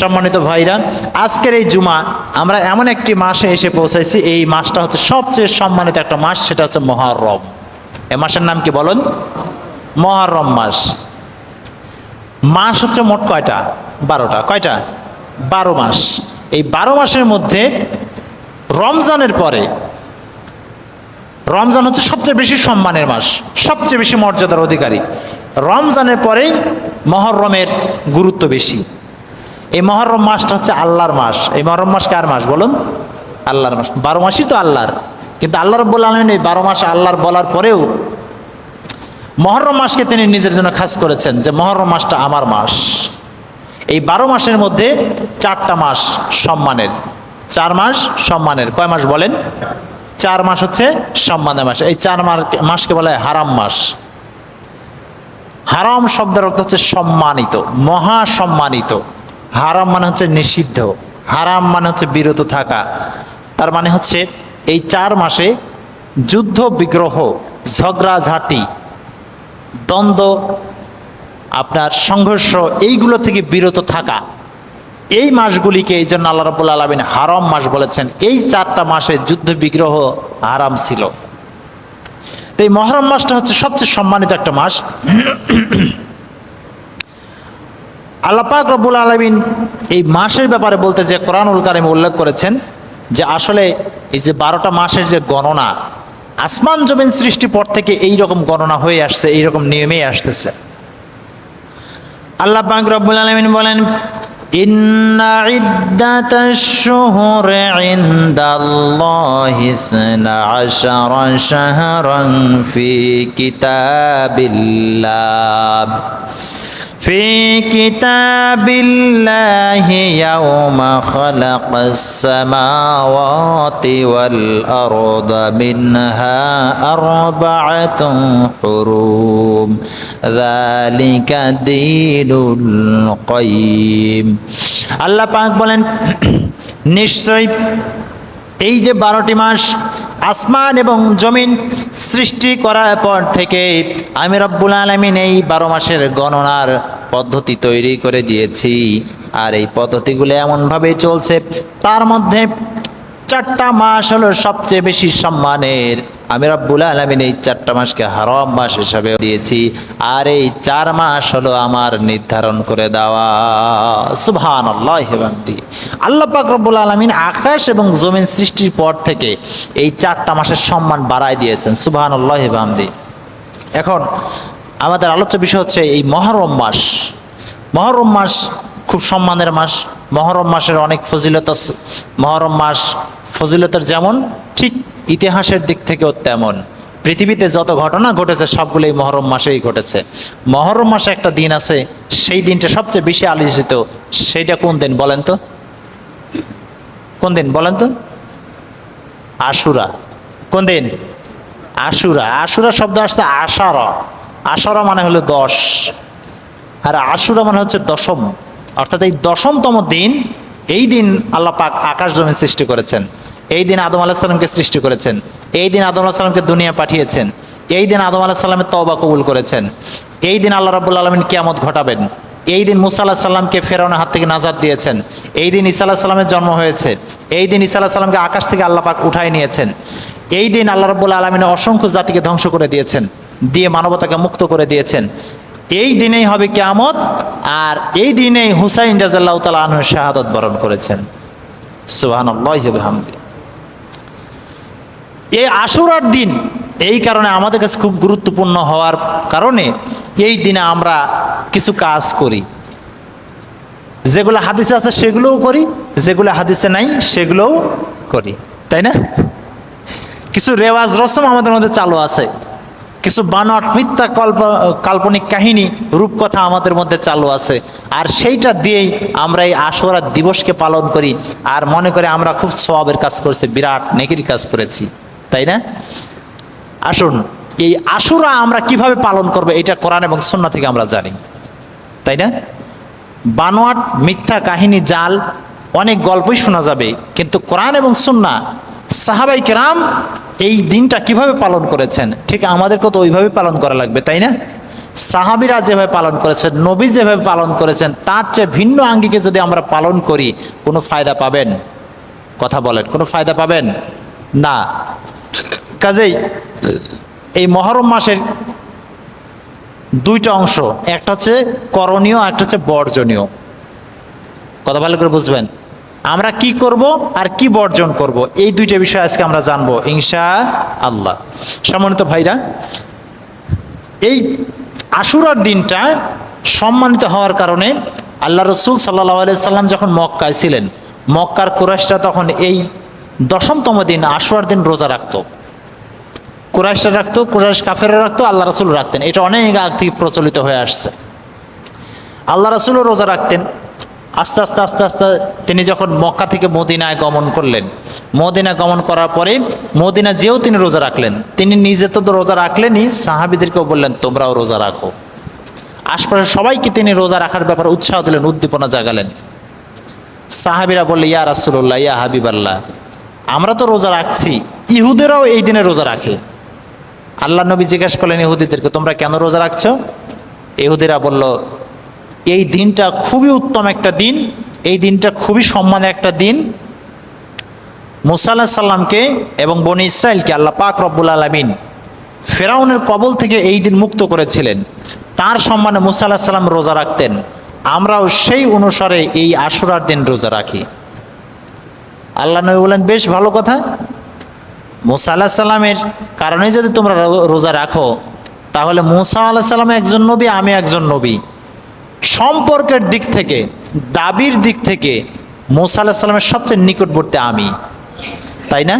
সম্মানিত ভাইরা, আজকের এই জুমা, আমরা এমন একটি মাসে এসে পৌঁছাইছি। এই মাসটা হচ্ছে সবচেয়ে সম্মানিত একটা মাস, সেটা হচ্ছে মহারম। এ মাসের নাম কি বলুন? মহারম মাস। মাস হচ্ছে মোট কয়টা? বারোটা। কয়টা? বারো মাস। এই বারো মাসের মধ্যে রমজানের পরে, রমজান হচ্ছে সবচেয়ে বেশি সম্মানের মাস, সবচেয়ে বেশি মর্যাদার অধিকারী। রমজানের পরেই মহরমের গুরুত্ব বেশি। এই মহরম মাসটা হচ্ছে আল্লাহর মাস। এই মহরম মাস কার মাস বলুন? আল্লাহর মাস। বারো মাসই তো আল্লাহর। কিন্তু আল্লাহ রব্বুল আলমিন এই বারো মাস আল্লাহর বলার পরেও মহরম মাসকে তিনি নিজের জন্য খাস করেছেন যে মহরম মাসটা আমার মাস। এই বারো মাসের মধ্যে চারটা মাস সম্মানের। চার মাস সম্মানের। কয় মাস বলেন? চার মাস হচ্ছে সম্মানের মাস। এই চার মাস মাসকে বলা হয় হারাম মাস। হারাম শব্দের অর্থ হচ্ছে সম্মানিত, মহা সম্মানিত। হারাম মানে হচ্ছে নিষিদ্ধ, হারাম মানে হচ্ছে বিরত থাকা। তার মানে হচ্ছে এই চার মাসে যুদ্ধ, বিগ্রহ ঝগড়াঝাটি দ্বন্দ্ব, আপনার সংঘর্ষ, এইগুলো থেকে বিরত থাকা। এই মাসগুলিকে এই জন্য আল্লাহ রবুল্লা আলমিন হারাম মাস বলেছেন। এই চারটা মাসে যুদ্ধ, বিগ্রহ হারাম ছিল। তো এই মহরম মাসটা হচ্ছে সবচেয়ে সম্মানিত একটা মাস। আল্লাপাক রব্বুল আলমিন এই মাসের ব্যাপারে বলতে যে কোরআনুল কারিম উল্লেখ করেছেন যে আসলে এই যে বারোটা মাসের যে গণনা আসমান জমিন সৃষ্টি পর থেকে এই রকম গণনা হয়ে আসছে এই রকম নিয়মেই আসতেছে আল্লাহ পাক রব্বুল আলমিন বলেন إن عدة الشهور عند الله اثنا عشر شهرا في كتاب الله في كتاب الله يوم خلق السماوات والأرض منها أربعة حروم ذلك دين القيم আল্লাহ পাক বলেন নিশ্চয় এই যে বারোটি মাস আসমান এবং জমিন সৃষ্টি করার পর থেকে আমি রব্বুল আলমিন এই বারো মাসের গণনার পদ্ধতি তৈরি করে দিয়েছি। আর এই পদ্ধতিগুলো এমনভাবেই চলছে, তার মধ্যে চারটা মাস হলো সবচেয়ে বেশি সম্মানের। আমি রব্বুল আলমিন এই চারটা মাসকে হারাম মাস হিসাবে দিয়েছি। আর এই চার মাস হলো আমার নির্ধারণ করে দেওয়া। সুবহান আল্লাহ আল্লাহ পাক রব্বুল আলমিন আকাশ এবং জমিন সৃষ্টির পর থেকে এই চারটা মাসের সম্মান বাড়ায় দিয়েছেন। সুবহান আল্লাহ বামদি এখন আমাদের আলোচ্য বিষয় হচ্ছে এই মহরম মাস। মহরম মাস খুব সম্মানের মাস। মহরম মাসের অনেক ফজিলত আছে। মহরম মাস ফজিলতের যেমন, ঠিক ইতিহাসের দিক থেকেও তেমন। পৃথিবীতে যত ঘটনা ঘটেছে, সবগুলোই মহরম মাসেই ঘটেছে। মহরম মাসে একটা দিন আছে, সেই দিনটা সবচেয়ে বেশি আলোচিত সেইটা কোন দিন বলেন তো? কোন দিন বলেন তো? আশুরা। কোন দিন? আশুরা। আশুরা শব্দ আসছে আষাঢ় আষাঢ় মানে হলো দশ। আর আশুরা মানে হচ্ছে দশম। অর্থাৎ এই দশমতম দিন, এই দিন আল্লাহ পাক আকাশ জমি সৃষ্টি করেছেন। এই দিন আদম আলাহ সাল্লামকে সৃষ্টি করেছেন। এই দিন আদম আলাহ সাল্লামকে দুনিয়া পাঠিয়েছেন। এই দিন আদম আলাহ সাল্লামের তওবা কবুল করেছেন। এই দিন আল্লাহ রাবুল আলমিন কিয়ামত ঘটাবেন। এই দিন মুসা আল্লাহ সাল্লামকে ফেরানোর হাত থেকে নাজাদ দিয়েছেন। এই দিন ঈসা আল্লাহ সাল্লামের জন্ম হয়েছে। এই দিন ঈসা আল্লাহ সাল্লামকে আকাশ থেকে আল্লাহ পাক উঠাই নিয়েছেন। এই দিন আল্লাহ রব্বুল আলমিনের অসংখ্য জাতিকে ধ্বংস করে দিয়েছেন। দিয়ে মানবতাকে মুক্ত করে দিয়েছেন। এই দিনেই হবে কেয়ামত আর এই দিনেই হুসাইন রাজাল্লাহ তালা আনহ শাহাদত বরণ করেছেন। সুবাহান হামদি এই আশুরার দিন এই কারণে আমাদের কাছে খুব গুরুত্বপূর্ণ হওয়ার কারণে এই দিনে আমরা কিছু কাজ করি। যেগুলো হাদিসে আছে সেগুলোও করি, যেগুলো হাদিসে নাই সেগুলোও করি। তাই না? কিছু রেওয়াজ রসম আমাদের মধ্যে চালু আছে। কিছু বানট মিথ্যা কল্প, কাল্পনিক কাহিনী, রূপকথা আমাদের মধ্যে চালু আছে। আর সেইটা দিয়েই আমরা এই আশোরা দিবসকে পালন করি। আর মনে করে আমরা খুব সবের কাজ করছি, বিরাট নেকির কাজ করেছি। তাই না? আসুন, এই আশুরা আমরা কীভাবে পালন করব এটা কোরআন এবং সন্না থেকে আমরা জানি। তাই না? বানোয়াট, মিথ্যা কাহিনী, জাল, অনেক গল্পই শোনা যাবে। কিন্তু কোরআন এবং সুন্না সাহাবাই কেরাম এই দিনটা কীভাবে পালন করেছেন? ঠিক আমাদেরকে তো ওইভাবে পালন করা লাগবে, তাই না? সাহাবিরা যেভাবে পালন করেছেন, নবী যেভাবে পালন করেছেন, তার চেয়ে ভিন্ন আঙ্গিকে যদি আমরা পালন করি, কোনো ফায়দা পাবেন? কথা বলেন, কোনো ফায়দা পাবেন? না। কাজেই এই মহরম মাসের দুইটা অংশ, একটা হচ্ছে করণীয়, একটা হচ্ছে বর্জনীয়। কথা ভালো করে বুঝবেন? আমরা কি করব আর কি বর্জন করব? এই দুইটা বিষয় আজকে আমরা জানব ইনশা আল্লাহ সম্মানিত ভাইরা, এই আশুরার দিনটা সম্মানিত হওয়ার কারণে আল্লাহ রসুল সাল্লাহ সাল্লাম যখন মক্কায় ছিলেন, মক্কার কুরাইশরা তখন এই দশমতম দিন আশুরার দিন রোজা রাখত। কুরাইশরা রাখতো, কুরাইশ কাফেরা রাখতো, আল্লাহ রসুল রাখতেন। এটা অনেক আগ থেকে প্রচলিত হয়ে আসছে। আল্লাহ রসুলও রোজা রাখতেন। আস্তে আস্তে আস্তে আস্তে তিনি যখন মক্কা থেকে মদিনায় গমন করলেন মদিনা গমন করার পরে মদিনা যেও তিনি রোজা রাখলেন। তিনি নিজে তো রোজা রাখলেনই, সাহাবিদেরকেও বললেন, তোমরাও রোজা রাখো। আশপাশে সবাইকে তিনি রোজা রাখার ব্যাপারে উৎসাহ দিলেন, উদ্দীপনা জাগালেন। সাহাবিরা বললে, ইয়া রাসুল্লাহ ইয়া হাবিবাল্লাহ, আমরা তো রোজা রাখছি, ইহুদেরাও এই দিনে রোজা রাখে। আল্লাহ নবী জিজ্ঞেস করলেন, ইহুদিদেরকে, তোমরা কেন রোজা রাখছো? ইহুদিরা বলল এই দিনটা খুবই উত্তম একটা দিন। এই দিনটা খুবই সম্মানের একটা দিন। মুসা আল্লাহ সাল্লামকে এবং বনি ইসরায়েলকে আল্লাহ পাক রব্বুল আলমিন ফেরাউনের কবল থেকে এই দিন মুক্ত করেছিলেন। তার সম্মানে মুসা আল্লাহ সাল্লাম রোজা রাখতেন। আমরাও সেই অনুসারে এই আশুরার দিন রোজা রাখি। আল্লাহ নবী বলেন, বেশ ভালো কথা। মুসা আল্লাহ সাল্লামের কারণে যদি তোমরা রোজা রাখো, তাহলে মুসা আল্লাহ সাল্লাম একজন নবী, আমি একজন নবী। সম্পর্কের দিক থেকে দাবির দিক থেকে মোসা আল্লাহ সাল্লামের সবচেয়ে নিকটবর্তী আমি। তাই না?